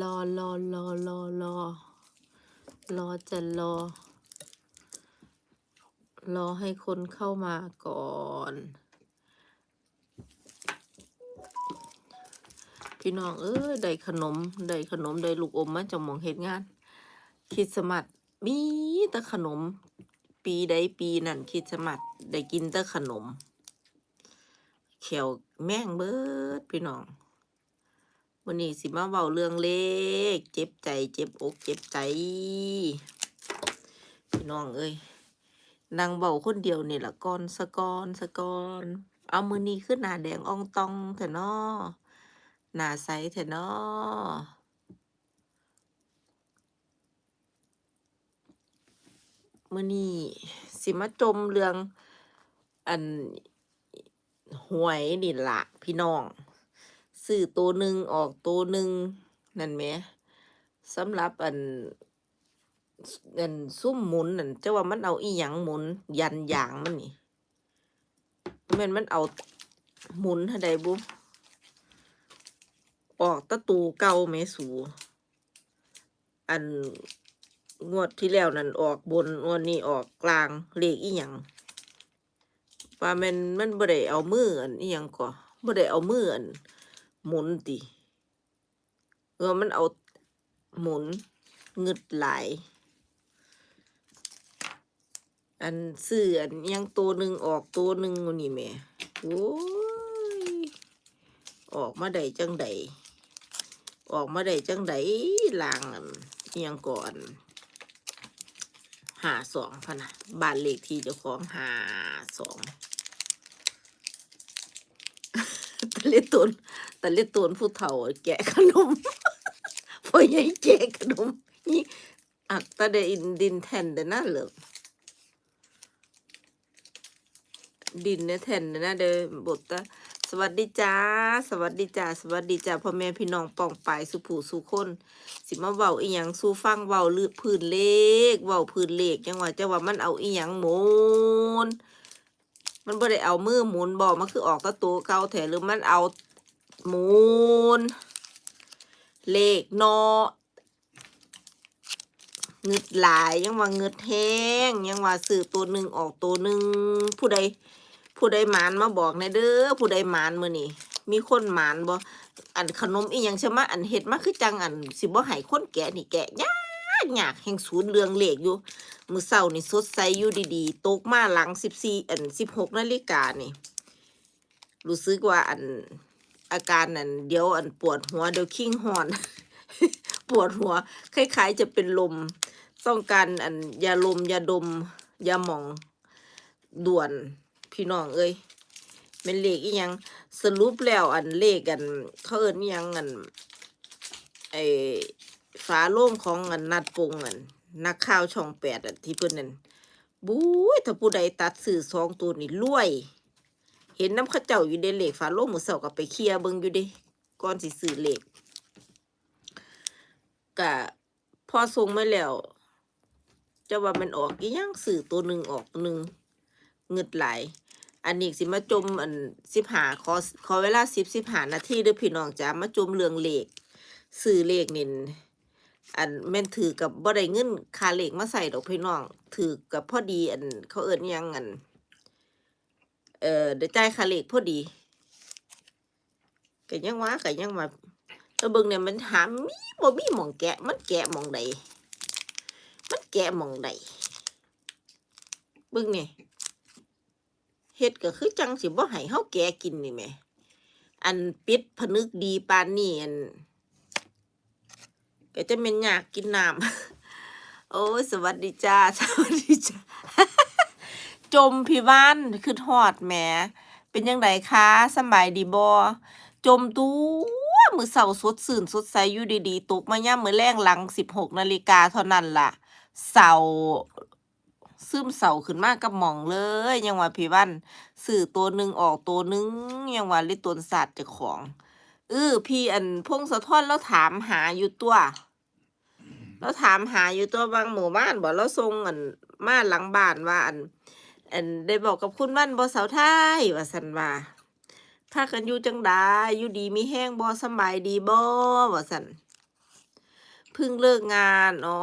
รอรอรอรอรอรอจะรอ รอให้คนเข้ามาก่อน พี่น้องเอ้ยได้ขนมได้ขนมได้ลูกอมมาจากหมองเฮ็ดงานคิดสมัดมีแต่ขนม ปีใดปีนั่นคิดสมัดได้กินแต่ขนม แขวแม่งเบิดพี่น้อง วันนี้สิมาเว้าเรื่องเลข เจ็บใจ เจ็บอกเจ็บใจพี่น้องเอ้ยนางเบาคนเดียวนี่ละก่อนสะกอนสะกอนเอามือนี้ขึ้นหน้าแดงอองตองเถอะนาะหน้าใสเถอะนาะมือนี้สิมาจมเรื่องอันหวยนี่ละพี่น้อง ซื้อตัวหนึ่งออกตัวหนึ่งนั่นไหมสำหรับอันอันซุ่มหมุนนั่นจะว่ามันเอาอีหยังหมุน ยันยางมันนี่แม่นมันเอาหมุนให้ได้บุออกตะตูเก่าแม่สู อันงวดที่แล้วนั่นออกบนงวดนี้ออกกลางเลขอีหยังว่าแมันมันบ่ได้เอามืออันอีหยังก่อบ่ได้เอามืออัน หมุนติเออมันเอาหมุนเงึดหลายอันซื้ออันยังตัวหนึ่งออกตัวหนึ่งวนี่แม่โอ้ยออกมาได้จังใดออกมาได้จังใดลางอันยังก่อนหาสองพะนะบ้านเลขที่เจ้าของหาสอง ตะเล็ดตนตะเล็ดตนผู้เฒ่าแกะขนมพ่อใหญ่แกะขนมนี่อักตะเดอินดินแทนเดน่าเหลือดินเนี่ยแทนเดน่าเดอบทตะสวัสดีจ้า สวัสดีจ้า สวัสดีจ้าพ่อแม่พี่น้องปองปายสุผูสุคน สิมาเว้าอีหยังสู่ฟังเว้าลือพื้นเลขเว้าพื้นเลขยังว่าจะว่ามันเอาอีหยังหมุน มันบ่ได้เอามือหมุนบอกมันคือออกตะตัวเก่าแถหรือมันเอาหมุนเลขนาะเงึดหลายยังว่าเงึดแห้งยังว่าซื้อตัวหนึ่งออกตัวหนึ่งผู้ใด ผู้ใดหมานมาบอกในเด้อผู้ใดหมานมือนี่มีคนหมานบ่อันขนมอีหยังใช่ไหมอันเฮ็ดมาคือจังอันสิบ่ให้คนแก่นี่แกะยาก ยากแห่งศูนย์เรืองเหลขอยู่ มือเศร้านี่สดใสอยู่ดีๆตกมาหลังสิบสี่อันสิบหกนาฬิกานี่ รู้สึกว่าอันอาการนั่นเดี๋ยวอันปวดหัวเดี๋ยวคิงหอน ปวดหัว คล้ายๆจะเป็นลม ต้องการอันยาลมยาดมยาหมองด่วนพี่น้องเอ้ยเป็นเลขอีหยังสรุปแล้วอันเลขอันเขาเอิ้นอิหยังอันไอ ฝาโล่งของอันนัดปงอันนักข่าวช่องแปดอันที่เพิ่นนั่นบุ้ยถ้าผู้ใดตัดสื่อสองตัวนี่รวย เห็นน้ำข้าเจ้าอยู่ในเหล็กฝาโลงมือเสาก็ไปเคลียร์เบิงอยู่ด้ก่อนสิซื้อเหล็กกะพอส่งมาแล้วจะว่ามันออกอีหยังสื่อตัวหนึ่งออกตัวหนึ่งเงึดไหลอันนี้สิมาจมอันสิบหาขอขอเวลาสิบสิบหานาทีเด้อพี่น้องจ้ามาจมเรื่องเหล็กสื่อเหล็กนี่ อันแม่นถือกับบ่ได้เงินคาเหล็กมาใส่ดอกพี่น้อง ถือกับพอดีอันเขาเอิ้นอิหยังอัน เอ่อได้จ่ายคาเหล็กพอดีก็ยังว่าก็ยังว่าแต่แล้วเบิ่งเนี่ยมันถามมีบ่มีหม่องแกะ มันแกะหม่องใดมันแกะหม่องใดเบิ่งนี่เฮ็ดก็คือจังสิบ่ให้เฮาแกะกินนี่แหมอันปิดผนึกดีปานนี้อัน ก็จะเป็นยากกินน้ำโอ้ยสวัสดีจ้า สวัสดีจ้า จมพี่บ้านคือทอดแหม เป็นยังไงคะสบายดีบอจมตัวมือเสาสดสื่นสดใสอยู่ดีๆตกมาย่ำมือแรงหลังสิบหกนาฬิกาเท่านั้นล่ะ เสาซึมเสาขึ้นมากกับหมองเลย ยังว่าพี่วันสื่อตัวหนึ่งออกตัวหนึ่งยังว่าลิตนศาสตร์เจ้าของเออพี่อันพงสะท้อนแล้วถามหาอยู่ตัว แล้วถามหาอยู่ตัวบางหมู่บ้านบอกแล้วทรงอันมาหลังบ้านว่าอันอันได้บอกกับคุณบ้านบอสาวไทยว่าสันว่าพากันอยู่จังไดอยู่ดีมีแห้งบอสบายดีบอว่าสันเพึ่งเลิกงานอ๋อ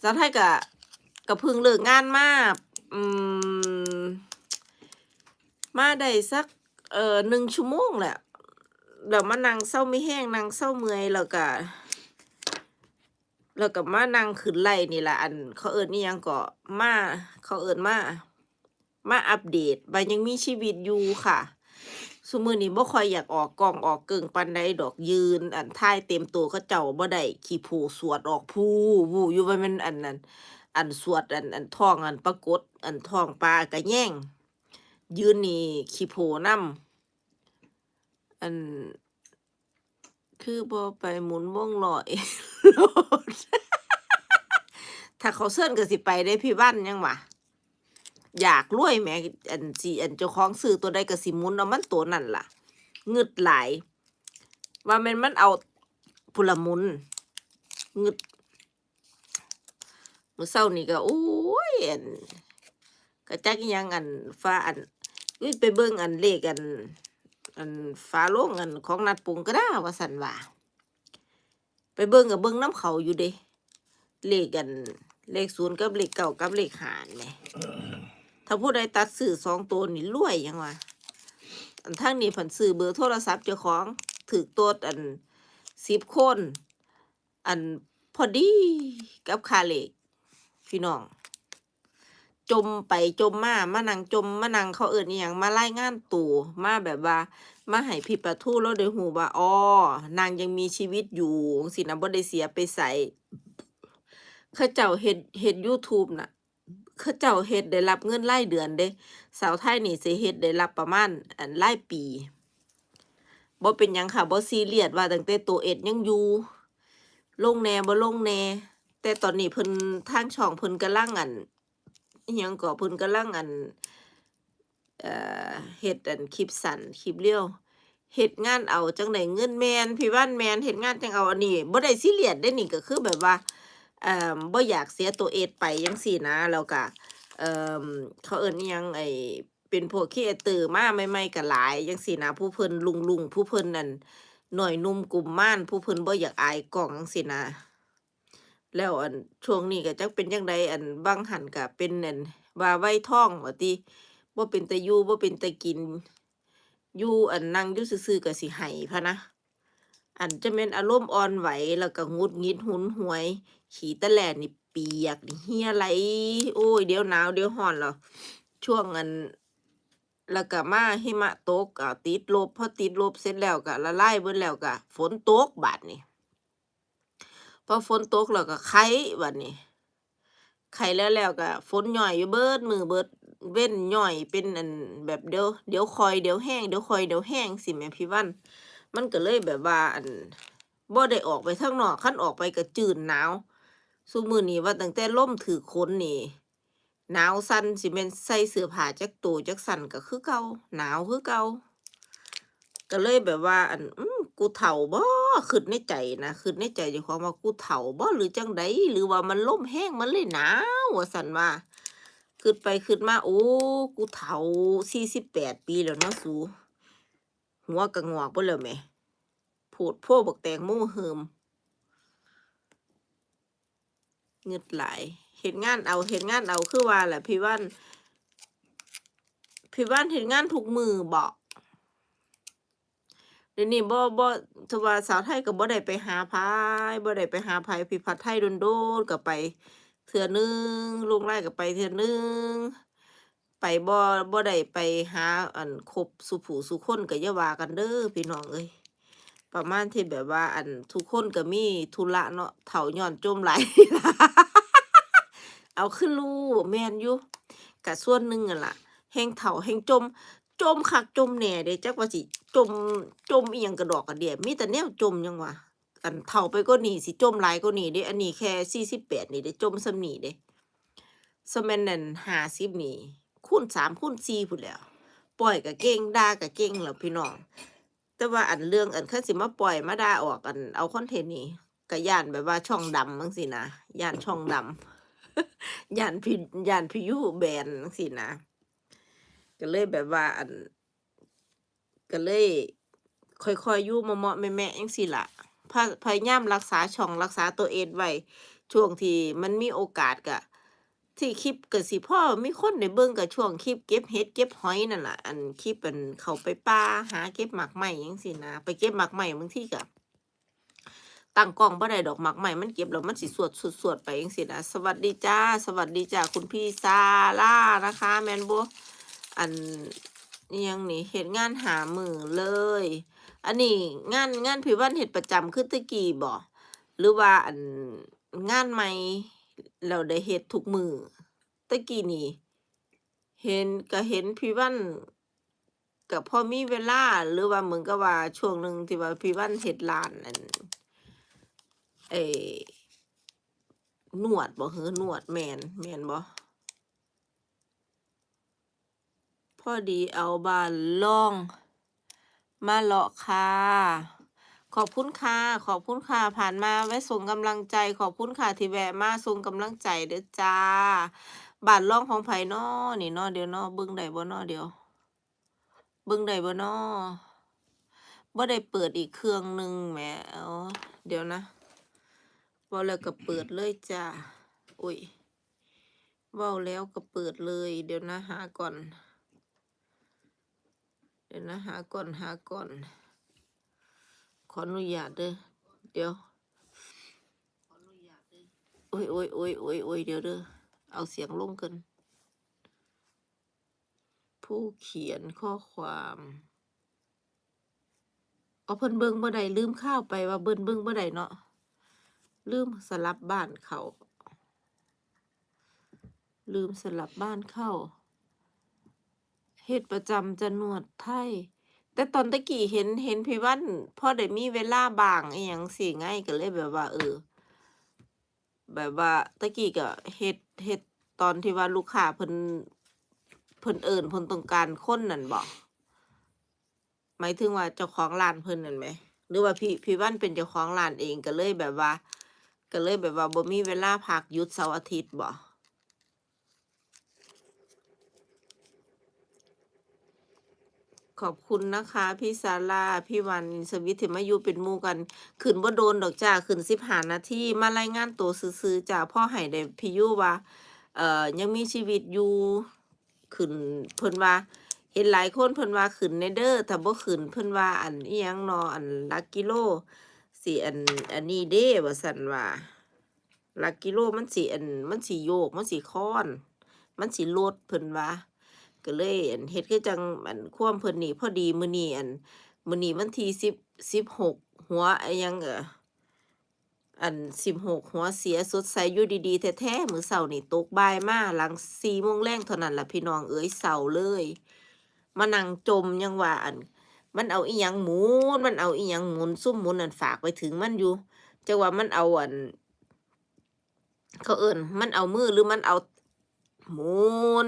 สาวไทยกะกะเพึ่งเลิกงานมาอืมมาได้สักเอ่อหนึ่งชั่วโมงแหละเดี๋ยวมานั่งเศร้าไม่แห้งนั่งเศร้าเมื่อยแล้วก็ แล้วก็มานั่งขึ้นไล่นี่แหละอัน เขาเอิญนี่ยังก็มาเขาเอิญมามาอัปเดตว่ายังมีชีวิตอยู่ค่ะสมือนี้บ่ค่อยอยากออกกล้องออกเกิงปันใดดอกยืน อันท้ายเต็มตัวเขาเจ้าบ่ได้ขี้ผูสวดออกผู้วูอยู่ว่ามันอันนั้นอันสวดอันอันท้องอันปรากฏอันท้องปลากระแย่ง ยืนนี่ขี้โผนำอัน คือบ่ไปหมุนวงลอเอง โลด ถ้าเขาเซิ้นก็สิไปได้พี่บ้านยังวะอยากรวยแหมอันสิอันเจ้าของซื้อตัวใดก็สิหมุนเอามันตัวนั่นล่ะเงึดหลาย ว่ามันมันเอาพุลมุนเงึดมื้อเช้านี่ก็โอ้ยอันก็จักอิหยังอันฟ้าอันอุ้ยไปเบิ่งอันเลขอัน อันฟ้าโลงอันของนัดปุงก็ได้ว่าสันว่า ไปเบิ่งกับเบิ่งน้ำเขาอยู่เด้เลขกัน เลขศูนย์กับเลขเก่ากับเลขหารไหมถ้าผู้ใดตัดสื่อสองตัวนี่รวยยังวะอันทั้งนี้ผันสื่อเบอร์โทรศัพท์เจ้าของถือตัวอันสิบคน อันพอดีกับคาเลกพี่น้อง จมไปจมมามานังจมมานังเขาเอิญอหย่างมารายงานตู่มาแบบว่า มาให้พี่ประทูแล้วเดี๋ยวหูว่าอ๋อนางยังมีชีวิตอยู่สินะบ่ได้เสียไปใส่เขาเจ้าเฮ็ดเฮ็ด YouTube น่ะเขาเจ้าเฮ็ดได้รับเงินรายเดือนเด้ สาวไทยนี่สิเฮ็ดได้รับประมาณอันรายปีบ่เป็นหยังค่ะบ่ซีเรียสว่าตั้งแต่ตัวเอ็ดยังอยู่ลงแน่บ่ลงแน่แต่ตอนนี้เพิ่นทางช่องเพิ่นกำลังอัน ยังก็เพิ่นกำลังอันเอ่อเฮ็ดอันคลิปสั้นคลิปเรียวเฮ็ดงานเอาจังไดเงินแมนพี่ว่านแมนเฮ็ดงานจังเอาอันนี้บ่ได้ซีเรียสได้นี่ก็คือแบบว่าเอ่อบ่อยากเสียตัวเองไปจังซี่นะแล้วก็เอ่อเขาเอิ้นอิหยังไอ้เป็นพวกครีเอเตอร์มาใหม่ๆก็หลายจังซี่นะผู้เพิ่นลุงๆผู้เพิ่นนั่นหน่อยนุ่มกลุ่มม่านผู้เพิ่นบ่อยากอายกล้องจังซี่นะ แล้วอันช่วงนี้ก็จักเป็นจังไดอันบางหันก็เป็นอันว่าไว้ท้องว่าติบ่เป็นตาอยู่บ่เป็นตากิน อยู่อันนั่งอยู่ซื่อๆก็สิให้พะนะ อันจะแม่นอารมณ์อ่อนไหวแล้วก็งุดงิดหุนหวย ขี้ตะแหลนี่เปียกนี่เหี่ยไหลโอ้ยเดี๋ยวหนาวเดี๋ยวร้อนแล้วช่วงอันแล้วก็มาหิมะตกก็ติดลบพอติดลบเสร็จแล้วก็ละลายเบิดแล้วก็ฝนตกบาดนี้ พอฝนตกแล้วก็ไข้บัดนี้ไข้แล้วแล้วก็ฝนย่อยอยู่เบิดมือเบิดเว้นย่อยเป็นอันแบบเดี๋ยวเดี๋ยวคอยเดี๋ยวแห้งเดี๋ยวคอยเดี๋ยวแห้งสิแม่พี่วันมันก็เลยแบบว่าอันบ่ได้ออกไปข้างนอกคันออกไปก็จืดหนาวซุมื้อนี้ว่าตั้งแต่ลมถือคนนี่หนาวสั่นสิแม่นใส่เสื้อผ้าจักตัวจักสั่นก็คือเก่าหนาวคือเก่าก็เลยแบบว่าอัน กูเฒ่าบ่คิดในใจนะคิดในใจจ้าของว่ากูเฒ่าบ่หรือจังใดหรือว่ามันลมแห้งมันเลยหนาวว่าซั่นว่าคิดไปคิดมาโอ้กูเฒ่า48ปีแล้วเนาะสูหัวก็งอกบิดแล้วแหมโพดโพบักแตงโมเหิมเงึดหลายเฮ็ดงานเอาเฮ็ดงานเอาคือว่าแหละพี่ว่านพี่ว่านเฮ็ดงานทุกมือบ่ เดี๋ยวนี้บ่บ่ทว่าสาวไทยก็บ่ได้ไปหาพายบ่ได้ไปหาไผพิพัฒน์ไทยโดนๆก็ไปเทื่อนึงลุงไร่ก็ไปเทื่อนึงไปบ่บ่ได้ไปหาอันคบสุผู้สุคนก็อย่าว่ากันเด้อพี่น้องเอ้ยประมาณที่แบบว่า อันทุกคนก็มีธุระเนาะเฒ่าย้อนจมไหลเอาขึ้นรูแม่นอยู่ก็ส่วนหนึ่งอะล่ะแห่งเฒ่าแห่งจม จมคักจมแหน่เด้จักว่าสิ จมจมอีหยังกระดอกกระเดียมีแต่แนวจมยังวะอันเฒ่าไปก็หนีสิจมหลายก็หนีเด้อันนี้แค่48นี่เด้จมซำนีเด้สมัยนั้น50นี่คูณ3คูณ4พุ่นแล้ว ปล่อยก็เก่งด่าก็เก่งแล้วพี่น้อง แต่ว่าอันเรื่องอันคันสิมาปล่อยมาด่าออกอันเอาคอนเทนต์นี่ก็ย่านแบบว่าช่องดำจังซี่นะย่านช่องดำย่านพี่ย่านพี่ยูแบนจังซี่นะก็เลยแบบว่าอัน ก็เลย ค่อยๆอยู่เหมาะๆแม่ๆจังซี่ละพยายามรักษาช่องรักษาตัวเองไว้ช่วงที่มันมีโอกาสก็ที่คลิปก็สิพ่อมีคนได้เบิ่งก็ช่วงคลิปเก็บเห็ดเก็บหอยนั่นแหละอันคลิปอันเขาไปป่าหาเก็บหมากไหม้จังซี่นะไปเก็บหมากไหม้บางที่ก็ตั้งกล้องบ่ได้ดอกหมากไหม้มันเก็บแล้วมันสิสวดสวดๆไปจังซี่นะสวัสดีจ้า สวัสดีจ้าคุณพี่ซาร่านะคะ แม่นบ่อัน ยังนี่เฮ็ดงานหามือเลย อันนี้งานงานพีวันเฮ็ดประจำคือแตะกี้บ่หรือว่าอันงานใหม่แล้วได้เฮ็ดทุกมือตะกี้นี่ เห็นก็เห็นพี่วันก็พอมีเวลาหรือว่าเหมือนกับว่าช่วงหนึ่งที่ว่าพี่วันเฮ็ดร้านอันไอ้นวดบ่หือนวดแมนแมนบ่ พ อดีเอาบานล่อง มาเลาะค่ะขอบคุณค่ะ ขอบคุณค่ะ ผ่านมาไว้ส่งกำลังใจ ขอบคุณค่ะที่แวะมาส่งกำลังใจเด้อจ้า บานล่องของไผ่นอนี่นาะเดี๋ยวนาะเบิ่งได้บ่นาะเดี๋ยวเบิ่งได้บ่เนาะบ่ได้เปิดอีกเครื่องหนึ่งแหมเอเดี๋ยวนะเว้าแล้วก็เปิดเลยจ้าอุ้ยเว้าแล้วก็เปิดเลย เดี๋ยวนะหาก่อน เดี๋ยวนะหาก่อนหาก่อน ขออนุญาตเด้อเดี๋ยวโอ้ยโอ้ยโอ้ยโอ้ยโอ้ยเดี๋ยวเด้อเอาเสียงลงกัน ผู้เขียนข้อความเอาเพิ่นเบิ่งบ่ได้ลืมข้าวไปว่าเบิ่นเบิ่งบ่ได้เนาะลืมสลับบ้านเขา ลืมสลับบ้านเข้า เฮ็ดประจำจะนวดไทย แต่ตอนตะกี้เห็นเห็นพี่วันพอได้มีเวลาบางอีหยังสิไงก็เลยแบบว่า เออ แบบว่าตะกี้ก็เฮ็ดเฮ็ดตอนที่ว่าลูกค้าเพิ่นเพิ่นเอิ้นเพิ่นต้องการคนนั่นบ่หมายถึงว่าเจ้าของร้านเพิ่นนั่นไหม หรือว่าพี่พี่วันเป็นเจ้าของร้านเองก็เลยแบบว่า ก็เลยแบบว่าบ่มีเวลาพักหยุดเสาร์อาทิตย์บ่ ขอบคุณนะคะ พี่ซาร่าพี่วันสวิทย์ที่มายูเป็นมู่กันขึ้นบ่โดนดอกจ้าขึ้นสิบหานาทีมารายงานตัวซื่อๆจ้าพ่อให้ได้พี่ยูว่าเอ่อยังมีชีวิตอยู่ขึ้นเพิ่นว่า เห็นหลายคนเพิ่นว่าขึ้นในเด้อถ้าบ่ขึ้นเพิ่นว่าอันอียงนาะอันลักกิโลสิอันอันนี้เด้ว่าซั่นว่าลักกิโลมันสิอันมันสิโยกมันสิค้อน มันสิลดเพิ่นว่า ก็เลยอันเฮ็ดคือจังอันความเพิ่นนี่พอดีมื้อนี้อันมื้อนี้วันที่10 16หัวอะหยังเอ่ออัน16หัวเสียสดใสอยู่ดีๆแท้ๆมื้อเช้านี่ตกบ่ายมาหลัง4โมงแลงเท่านั้นล่ะพี่น้องเอ๋ยเศร้าเลยมานั่งจมยังว่าอัน มันเอาอีหยังหมุนมันเอาอีหยังหมุนซุ่มหมุนอันฝากไปถึงมันอยู่จังว่ามันเอาอันเขาเอิ้นมันเอามือหรือมันเอาหมุน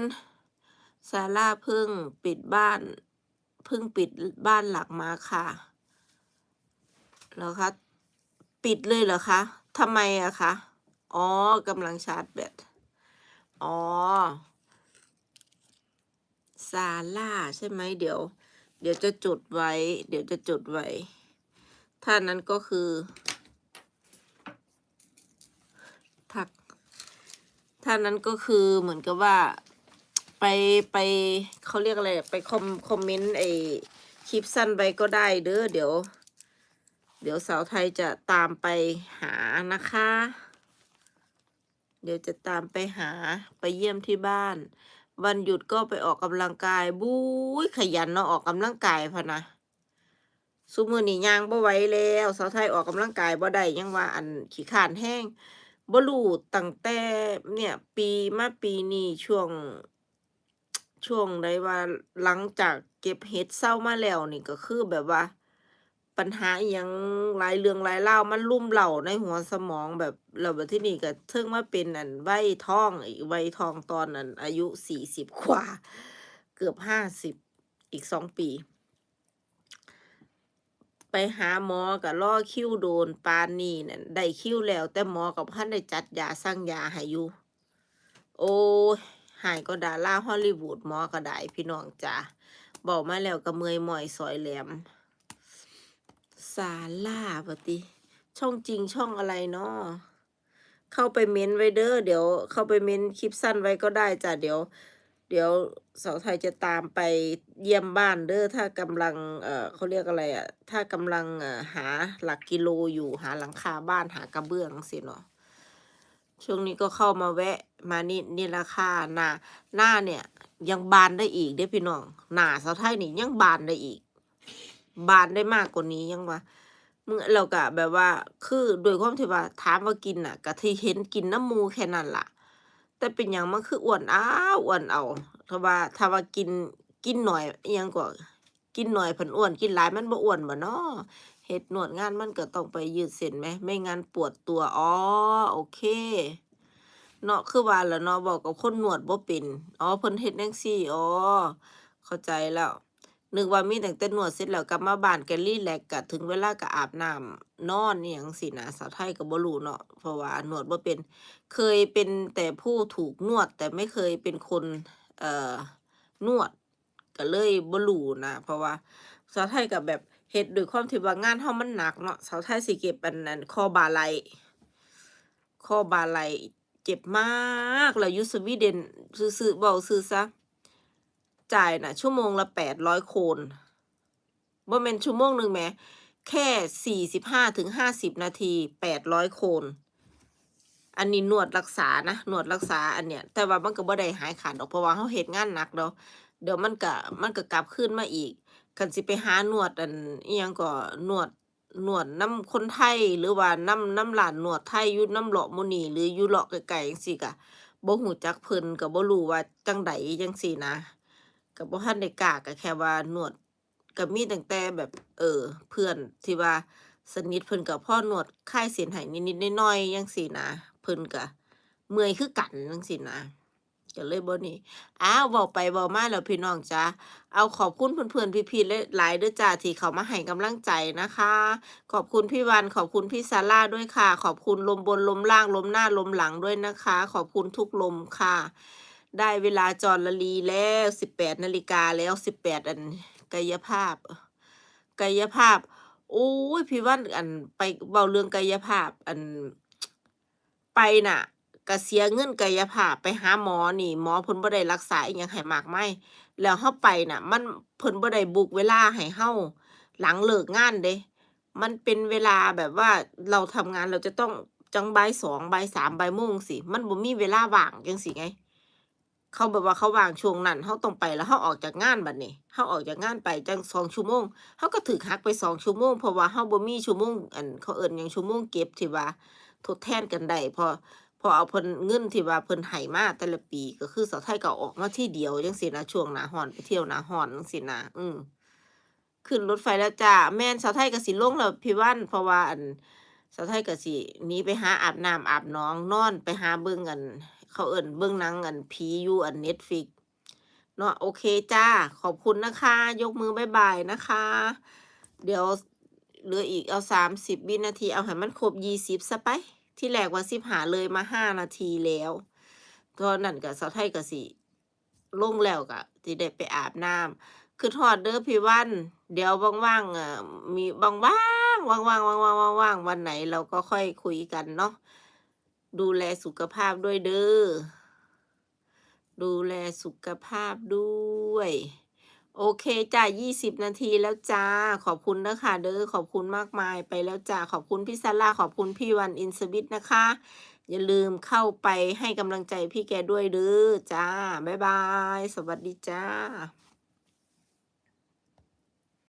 ซาร่าเพิ่งปิดบ้านเพิ่งปิดบ้านหลักมาค่ะแล้วคะปิดเลยเหรอคะทำไมอะคะอ๋อกำลังชาร์จแบตอ๋อซาร่าใช่ไหมเดี๋ยว เดี๋ยวจะจุดไว้ เดี๋ยวจะจุดไว้ ถ้านั้นก็คือ ทัก ถ้านั้นก็คือเหมือนกับว่า ไปไปเขาเรียกอะไรไปคอมคอมเมนต์ไอคลิปสั้นไปก็ได้เด้อเดี๋ยว เดี๋ยวสาวไทยจะตามไปหานะคะ เดี๋ยวจะตามไปหาไปเยี่ยมที่บ้าน วันหยุดก็ไปออกกำลังกายบุ้ยขยันเนาะออกกำลังกายพะนะซุมือนี่ย่างบ่ไหวแล้วสาวไทยออกกำลังกายบ่ได้ยังว่าอันขี้ขานแห้งบ่รู้ตั้งแต่เนี่ย ปีมาปีนี้ช่วง ช่วงใดว่าหลังจากเก็บเห็ดเศร้ามาแล้วนี่ก็คือแบบว่า ปัญหาอหยังหลายเรื่องหลายเล่ามันลุ่มเหล่าในหัวสมองแบบเราแบบที่นี่ก็เทิงมาเป็นอันไวยท้องอีกไวยทองตอนนั้น อายุสี่สิบกว่า เกือบห้าสิบอีกสองปี ไปหาหมอกับล่อคิ้วโดนปานนี่นั่นได้คิ้วแล้ว แต่หมอกับพันได้จัดยาสั่งยาให้อยู่โอ้ย หายก็ดาราฮอลลีวูดมอก็ได้พี่น้องจ้าบอกมาแล้วก็เมยหมอยซอยแหลมซาล่าปติ ช่องจริงช่องอะไรเนาะเข้าไปเม้นไว้เด้อเดี๋ยว เข้าไปเม้นคลิปสั้นไว้ก็ได้จ้ะเดี๋ยว เดี๋ยวสาวไทยจะตามไปเยี่ยมบ้านเด้อถ้ากำลังเอ่อเขาเรียกอะไรอะ่ะถ้ากำลังเอ่อหาหลักกิโลอยู่หาหลังคาบ้านหากระเบื้องสิเนาะ ช่วงนี้ก็เข้ามาแวะมานี่นี่ราคาหน้าหน้าเนี่ย ยังบานได้อีกเด้พี่น้องหน้าสาวไทยนี่ยังบานได้อีก บานได้มากกว่านี้ยังวะมึงเรากะแบบว่า คือโดยความที่ว่าถามว่ากินน่ะกะที่เห็นกินน้ำมูแค่นั้นล่ะ แต่เป็นอย่างมันคืออ้วนอ้าวอ้วนเอาถ้าว่าถ้าว่ากินกินหน่อยยังก็กินหน่อยเพันอ้วนกินหลายมันบ่อ้วนบ่เนาะ เฮ็ดหนวดงานมันก็ต้องไปยืดเส้นไหม ไม่งั้นปวดตัว อ๋อ โอเค เนาะคือว่าแล้วเนาะบอกกับคนหนวดบ่เป็น อ๋อเพิ่นเฮ็ดจังซี่ อ๋อ เข้าใจแล้ว นึกว่ามีแต่แต่หนวดเสร็จแล้วกลับมาบ้านก็รีแลกก็ถึงเวลาก็อาบน้ำนอนอีหยังสินะสาวไทยก็บ่รู้เนาะ เพราะว่าหนวดบ่เป็น เคยเป็นแต่ผู้ถูกนวด แต่ไม่เคยเป็นคน เอ่อ นวดก็เลยบ่รู้นะ เพราะว่าสาวไทยก็แบบ เฮ็ดด้วยความที่ว่างานเฮามันหนักเนาะสาวไทยสิเก็บอันนั้นข้อบ่าไหล่ข้อบ่าไหลเจ็บมากแล้วอยู่สวีเดนซื่อๆเว้าซื่อซะจ่ายน่ะ ชั่วโมงละแปดร้อยโคนบ่แม่นชั่วโมงหนึ่งแหมแค่สี่สิบห้าถึงห้าสิบนาทีแปดร้อยโคนอันนี้นวดรักษานะนวดรักษาอันเนี้ยแต่ว่ามันก็บ่ได้หายขาดดอกเพราะว่าเฮาเฮ็ดงานหนักเนาะเดี๋ยวมันก็มันก็กลับคืนมาอีก คันสิไปหานวดอันอิหยังก็นวดหนวดน้ำคนไทยหรือว่าน้ำน้ำร้านหนวดไทยยู่น้ำเลาะมู่นี้หรือยู่เลาะไกลๆจังซี่ก็บ่ฮู้จักเพิ่นก็บ่รู้ว่าจังใดจังซี่นะก็บ่ทันได้กล้าก็แค่ว่าหนวดก็มีตั้งแต่แบบ เออ เพื่อนที่ว่าสนิทเพิ่นก็พอนวดคลายเส้นให้นิดๆน่อยๆจังซี่นะเพิ่นก็เมื่อยคือกันจังซี่นะ ก็เลยบ่นี่อ้าวเว้าไปเว้ามาแล้วพี่น้องจ้าเอาขอบคุณเพื่อนๆพี่ๆหลายด้อจ้าที่เขามาให้กำลังใจนะคะ ขอบคุณพี่วันขอบคุณพี่ซาร่าด้วยค่ะ ขอบคุณลมบนลมล่างลมหน้าลมหลังด้วยนะคะ ขอบคุณทุกลมค่ะ ได้เวลาจอละลีแล้วสิบแปดนาฬิกาแล้วสิบแปดอันกายภาพ กายภาพโอ้ยพี่ว่าอันไปเบาเรื่องกายภาพ อันไปน่ะ ก็เสียเงินกายภาพไปหาหมอนี่ หมอเพิ่นบ่ได้รักษาอีหยังให้มากมายแล้วเฮาไปน่ะ มันเพิ่นบ่ได้บุกเวลาให้เฮาหลังเลิกงานเด้ มันเป็นเวลาแบบว่าเราทำงานเราจะต้องจังบ่ายสองบ่ายสามบ่ายโมงสิมันบ่มีเวลาว่างจังซี้ไง เขาแบบว่าเขาว่างช่วงนั้นเราต้องไปแล้วเราออกจากงานบัดนี้เราออกจากงานไปจังสองชั่วโมงเราก็ถูกหักไปสองชั่วโมงเพราะว่าเราบ่มีชั่วโมงอันเขาเอิ้นหยังชั่วโมงเก็บที่ว่าทดแทนกันได้พอ พอเอาเพิ่นเงินที่ว่าเพิ่นให้มาแต่ละปีก็คือสาวไทยก็ออกมาที่เดียวจังซี่นะช่วงหนาร้อนไปเที่ยวหนาร้อนจังซี่นะอืมขึ้นรถไฟแล้วจ้าแม่นสาวไทยก็สิลงแล้วพี่วันเพราะว่าอันสาวไทยก็สิหนีไปหาอาบน้ำอาบหนองนอนไปหาเบิ่งอัน เขาเอิ้นเบิ่งหนังอันผีอยู่อัน Netflix เนาะโอเคจ้า ขอบคุณนะคะ ยกมือบายบายนะคะ เดี๋ยวเหลืออีกเอา30วินาที เอาให้มันครบ20ซะไป ที่แรกว่า10หาเลยมา5นาทีแล้วตอนนั้นก็สาวไทยก็สิลงแล้วก็สิได้ไปอาบน้ำคือทอดเด้อพี่วัน เดี๋ยวว่างๆอะมีว่างๆว่างๆว่างๆว่างๆวันไหนเราก็ค่อยคุยกันเนาะดูแลสุขภาพด้วยเด้อดูแลสุขภาพด้วย โอเคจ้ายี่สิบนาทีแล้วจ้า ขอบคุณนะคะเด้อขอบคุณมากมายไปแล้วจ้าขอบคุณพี่ซาร่าขอบคุณพี่วันอินสวิตนะคะ อย่าลืมเข้าไปให้กำลังใจพี่แกด้วยเด้อจ้า บ๊ายบาย สวัสดีจ้า